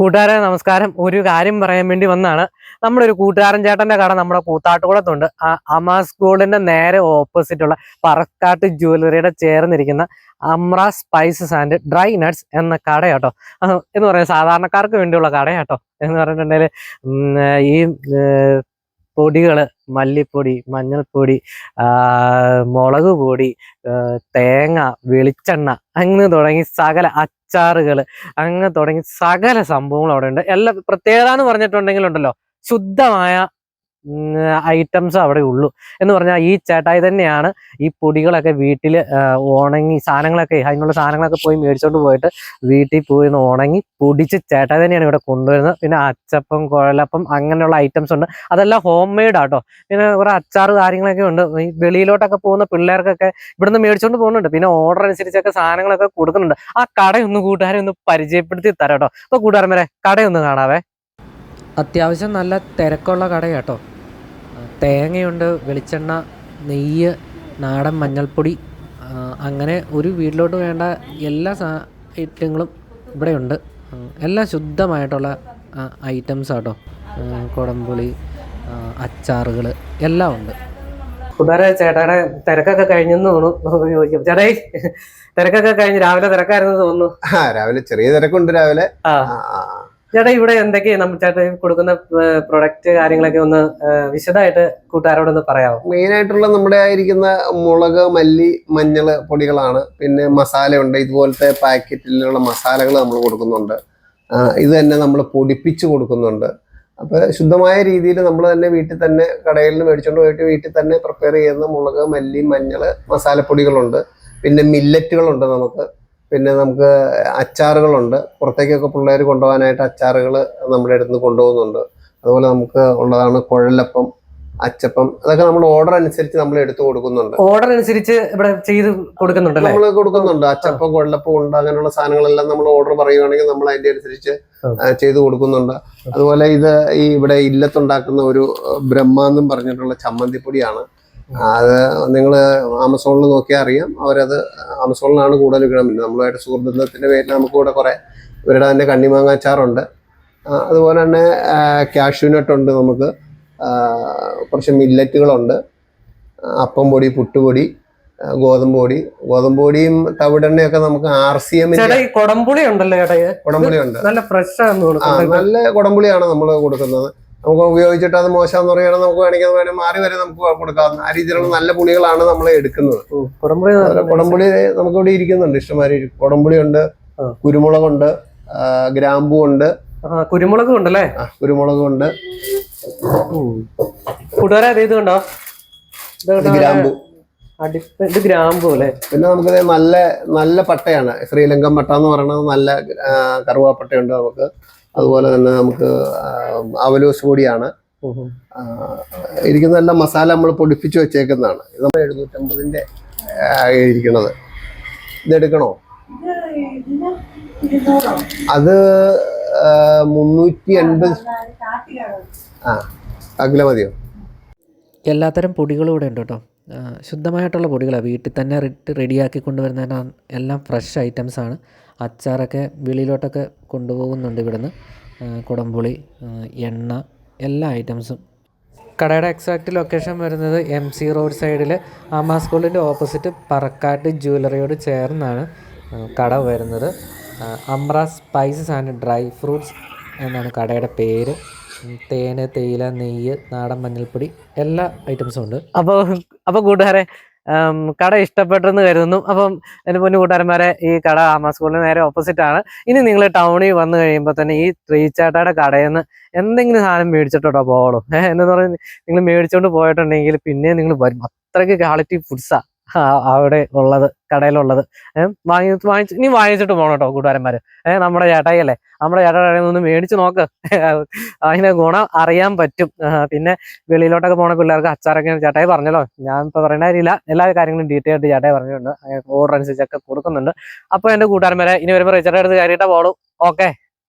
കൂട്ടുകാരെ നമസ്കാരം. ഒരു കാര്യം പറയാൻ വേണ്ടി വന്നാണ്. നമ്മുടെ ഒരു കൂട്ടുകാരൻ ചേട്ടന്റെ കട നമ്മുടെ കൂത്താട്ടുകുളത്തുണ്ട്. അമാസ് ഗോൾഡിന്റെ നേരെ ഓപ്പോസിറ്റ് ഉള്ള പറക്കാട്ട് ജ്വല്ലറിയുടെ ചേർന്നിരിക്കുന്ന അമ്ര സ്പൈസസ് ആൻഡ് ഡ്രൈ നട്ട്സ് എന്ന കടയാട്ടോ. എന്ന് പറയുന്നത് സാധാരണക്കാർക്ക് വേണ്ടിയുള്ള കടയാട്ടോ എന്ന് പറഞ്ഞിട്ടുണ്ടെങ്കിൽ ഈ ഏർ, പൊടികൾ മല്ലിപ്പൊടി മഞ്ഞൾപ്പൊടി മുളക് പൊടി തേങ്ങ വെളിച്ചെണ്ണ അങ്ങനെ തുടങ്ങി സകല അച്ചാറുകൾ അങ്ങനെ തുടങ്ങി സകല സംഭവങ്ങളും അവിടെ ഉണ്ട്. എല്ലാ പ്രത്യേകത എന്ന് പറഞ്ഞിട്ടുണ്ടെങ്കിലുണ്ടല്ലോ ശുദ്ധമായ ഐറ്റംസ് അവിടെ ഉള്ളൂ. എന്ന് പറഞ്ഞാൽ ഈ ചേട്ടായി തന്നെയാണ് ഈ പൊടികളൊക്കെ വീട്ടിൽ ഉണങ്ങി സാധനങ്ങളൊക്കെ അതിനുള്ള സാധനങ്ങളൊക്കെ പോയി മേടിച്ചോണ്ട് പോയിട്ട് വീട്ടിൽ പോയി ഉണങ്ങി പൊടിച്ച് ചേട്ടായി തന്നെയാണ് ഇവിടെ കൊണ്ടുവരുന്നത്. പിന്നെ അച്ചപ്പം കുഴലപ്പം അങ്ങനെയുള്ള ഐറ്റംസ് ഉണ്ട്. അതെല്ലാം ഹോം മെയ്ഡ് ആട്ടോ. പിന്നെ കുറെ അച്ചാറ് കാര്യങ്ങളൊക്കെ ഉണ്ട്. ഈ വെളിയിലോട്ടൊക്കെ പോകുന്ന പിള്ളേർക്കൊക്കെ ഇവിടുന്ന് മേടിച്ചോണ്ട് പോകുന്നുണ്ട്. പിന്നെ ഓർഡർ അനുസരിച്ചൊക്കെ സാധനങ്ങളൊക്കെ കൊടുക്കുന്നുണ്ട്. ആ കടയൊന്ന് കൂട്ടുകാരെ ഒന്ന് പരിചയപ്പെടുത്തി തരാം കേട്ടോ അപ്പൊ കൂട്ടുകാരന്മാരെ കടയൊന്ന് കാണാവേ. അത്യാവശ്യം നല്ല തിരക്കുള്ള കടയാട്ടോ. തേങ്ങയുണ്ട് വെളിച്ചെണ്ണ നെയ്യ് നാടൻ മഞ്ഞൾപ്പൊടി അങ്ങനെ ഒരു വീട്ടിലോട്ട് വേണ്ട എല്ലാ സാ ഐറ്റങ്ങളും ഇവിടെയുണ്ട്. എല്ലാം ശുദ്ധമായിട്ടുള്ള ഐറ്റംസ് ആട്ടോ കുടംപുളി അച്ചാറുകൾ എല്ലാം ഉണ്ട്. കൂട്ടുകാരെ ചേട്ടായുടെ തിരക്കൊക്കെ കഴിഞ്ഞെന്ന് തോന്നുന്നു ചേട്ടായി തിരക്കൊക്കെ കഴിഞ്ഞ് രാവിലെ തിരക്കായിരുന്നു തോന്നുന്നു. ആ രാവിലെ ചെറിയ തിരക്കുണ്ട് രാവിലെ. ചേട്ടാ ഇവിടെ എന്തൊക്കെയാണ് നമ്മൾ ചേട്ടാ കൊടുക്കുന്ന പ്രൊഡക്റ്റ് കാര്യങ്ങളൊക്കെ ഒന്ന് വിശദമായിട്ട് കൂട്ടുകാരോടൊന്ന് പറയാമോ മെയിൻ ആയിട്ടുള്ള നമ്മുടെ ആയിരിക്കുന്ന മുളക് മല്ലി മഞ്ഞൾ പൊടികളാണ്. പിന്നെ മസാലയുണ്ട് ഇതുപോലത്തെ പാക്കറ്റിലുള്ള മസാലകൾ നമ്മൾ കൊടുക്കുന്നുണ്ട്. ഇത് തന്നെ നമ്മൾ പൊടിപ്പിച്ച് കൊടുക്കുന്നുണ്ട്. അപ്പൊ ശുദ്ധമായ രീതിയിൽ നമ്മൾ തന്നെ വീട്ടിൽ തന്നെ കടയിൽ നിന്ന് മേടിച്ചുകൊണ്ട് പോയിട്ട് വീട്ടിൽ തന്നെ പ്രിപ്പയർ ചെയ്യുന്ന മുളക് മല്ലി മഞ്ഞൾ മസാലപ്പൊടികളുണ്ട്. പിന്നെ മില്ലറ്റുകളുണ്ട് നമുക്ക്. പിന്നെ നമുക്ക് അച്ചാറുകളുണ്ട്. പുറത്തേക്കൊക്കെ പിള്ളേർ കൊണ്ടുപോകാനായിട്ട് അച്ചാറുകൾ നമ്മുടെ അടുത്ത് നിന്ന് കൊണ്ടുപോകുന്നുണ്ട്. അതുപോലെ നമുക്ക് ഉള്ളതാണ് കുഴലപ്പം അച്ചപ്പം. അതൊക്കെ നമ്മൾ ഓർഡർ അനുസരിച്ച് നമ്മൾ എടുത്തു കൊടുക്കുന്നുണ്ട്. ഓർഡർ അനുസരിച്ച് ഇവിടെ ചെയ്ത് കൊടുക്കുന്നുണ്ട് നമ്മൾ കൊടുക്കുന്നുണ്ട്. അച്ചപ്പം കൊഴലപ്പം ഉണ്ട് അങ്ങനെയുള്ള സാധനങ്ങളെല്ലാം നമ്മൾ ഓർഡർ പറയുകയാണെങ്കിൽ നമ്മൾ അതിന്റെ അനുസരിച്ച് ചെയ്ത് കൊടുക്കുന്നുണ്ട്. അതുപോലെ ഇത് ഈ ഇവിടെ ഇല്ലത്തുണ്ടാക്കുന്ന ഒരു ബ്രഹ്മ എന്നും പറഞ്ഞിട്ടുള്ള ചമ്മന്തിപ്പൊടിയാണ്. അത് നിങ്ങൾ ആമസോണിൽ നോക്കിയാൽ അറിയാം. അവരത് ആമസോണിലാണ് കൂടുതൽ വിൽക്കണം നമ്മളുമായിട്ട് സുഹൃത്തുബന്ധത്തിന്റെ പേരിൽ നമുക്ക് ഇവിടെ കുറേ ഇവരുടെ തന്നെ കണ്ണിമാങ്ങാച്ചാറുണ്ട് അതുപോലെ തന്നെ കാഷ്യൂനട്ട് ഉണ്ട് നമുക്ക്. കുറച്ച് മില്ലറ്റുകളുണ്ട് അപ്പം പൊടി പുട്ടുപൊടി ഗോതമ്പ് പൊടി. ഗോതമ്പ് പൊടിയും തവിടെണ്ണയൊക്കെ നമുക്ക് ആർ സി എം കൊടംപുളി ഉണ്ടല്ലോ കൊടമ്പുളി ഉണ്ട്. നല്ല ഫ്രഷ് നല്ല കൊടമ്പുളിയാണ് നമ്മൾ കൊടുക്കുന്നത്. നമുക്ക് ഉപയോഗിച്ചിട്ട് അത് മോശമെന്ന് പറയുകയാണെങ്കിൽ നമുക്ക് വേണമെങ്കിൽ അത് വേണേൽ മാറി വരെ നമുക്ക് കൊടുക്കാം. ആ രീതിയിലുള്ള നല്ല പുളികളാണ് നമ്മൾ എടുക്കുന്നത്. കുടംപുളി കൊടംപുളി നമുക്ക് ഇവിടെ ഇരിക്കുന്നുണ്ട് ഇഷ്ടംമാതിരി. കുടംപുളി ഉണ്ട്. കുരുമുളകുണ്ട് ഗ്രാമ്പു ഉണ്ട് കുരുമുളകും ഉണ്ടല്ലേ? കുരുമുളകും കുരുമുളകുണ്ട്. കൂട്ടുകാരെ അത് ഇത് കണ്ടോ? ഗ്രാമ്പു. അല്ലേ? പിന്നെ നമുക്ക് നല്ല നല്ല പട്ടയാണ്. ശ്രീലങ്കൻ പട്ട എന്ന് പറയുന്നത് നല്ല കറുവാപ്പട്ടയുണ്ട് നമുക്ക്. അതുപോലെ തന്നെ നമുക്ക് അവലോസ് പൊടിയാണ്. ഇരിക്കുന്ന എല്ലാ മസാല നമ്മൾ പൊടിപ്പിച്ച് വെച്ചേക്കുന്നതാണ്. നമ്മൾ എഴുന്നൂറ്റമ്പതിന്റെ ഇരിക്കുന്നത്. ഇതെടുക്കണോ അത് മുന്നൂറ്റി അൻപത് ആ അഖില മതിയോ? എല്ലാത്തരം പൊടികളും ഇവിടെ ഉണ്ട് കേട്ടോ. ശുദ്ധമായിട്ടുള്ള പൊടികളാണ് വീട്ടിൽ തന്നെ റെഡിയാക്കി കൊണ്ടുവരുന്ന എല്ലാം ഫ്രഷ് ഐറ്റംസ് ആണ് അച്ചാറൊക്കെ വെളിയിലോട്ടൊക്കെ കൊണ്ടുപോകുന്നുണ്ട് ഇവിടുന്ന്. കുടംപുളി എണ്ണ എല്ലാ ഐറ്റംസും. കടയുടെ എക്സാക്റ്റ് ലൊക്കേഷൻ വരുന്നത് എം സി റോഡ് സൈഡിൽ ആമാ സ്കൂളിന്റെ ഓപ്പോസിറ്റ് പറക്കാട്ട് ജ്വല്ലറിയോട് ചേർന്നാണ് കട വരുന്നത്. അമ്ര സ്പൈസസ് ആൻഡ് ഡ്രൈ ഫ്രൂട്ട്സ് എന്നാണ് കടയുടെ പേര്. തേന് തേയില നെയ്യ് നാടൻ മഞ്ഞൾപ്പൊടി എല്ലാ ഐറ്റംസും ഉണ്ട്. അപ്പോൾ അപ്പോൾ കൂട്ടുകാരെ കട ഇഷ്ടപ്പെട്ടെന്ന് കരുതുന്നു. അപ്പം എന്റെ പൊന്നു കൂട്ടുകാരന്മാരെ ഈ കട ആമാ സ്കൂളിന് നേരെ ഓപ്പോസിറ്റ് ആണ്. ഇനി നിങ്ങൾ ടൗണിൽ വന്നു കഴിയുമ്പോൾ തന്നെ ഈ റീച്ചാട്ടയുടെ കടയിൽ നിന്ന് എന്തെങ്കിലും സാധനം മേടിച്ചിട്ടോട്ടോ പോകണം എന്ന് പറഞ്ഞ് നിങ്ങൾ മേടിച്ചുകൊണ്ട് പോയിട്ടുണ്ടെങ്കിൽ പിന്നെ നിങ്ങൾ വരും. അത്രയ്ക്ക് ക്വാളിറ്റി ഫുഡ്സാ അവിടെ ഉള്ളത് കടയിലുള്ളത്. വാങ്ങി വാങ്ങിച്ച് ഇനി വാങ്ങിച്ചിട്ട് പോകണം കേട്ടോ കൂട്ടുകാരന്മാര്. ഏഹ് നമ്മുടെ ചേട്ടായിയല്ലേ? നമ്മുടെ ചേട്ടായി ഒന്ന് നിന്ന് മേടിച്ച് നോക്ക്. അതിന്റെ ഗുണം അറിയാൻ പറ്റും. പിന്നെ വെളിയിലോട്ടൊക്കെ പോണ പിള്ളേർക്ക് അച്ചാറൊക്കെ ചേട്ടായി പറഞ്ഞല്ലോ. ഞാൻ ഇപ്പൊ പറയുന്ന കാര്യമില്ല. എല്ലാ കാര്യങ്ങളും ഡീറ്റെയിൽ ആയിട്ട് ചേട്ടായി പറഞ്ഞിട്ടുണ്ട്. ഓർഡർ അനുസരിച്ചൊക്കെ കൊടുക്കുന്നുണ്ട്. അപ്പൊ എന്റെ കൂട്ടുകാരന്മാരെ ഇനി വരുമ്പോൾ റിച്ചർഡ് എടുത്ത് കയറിയിട്ടേ പോളൂ ഓക്കെ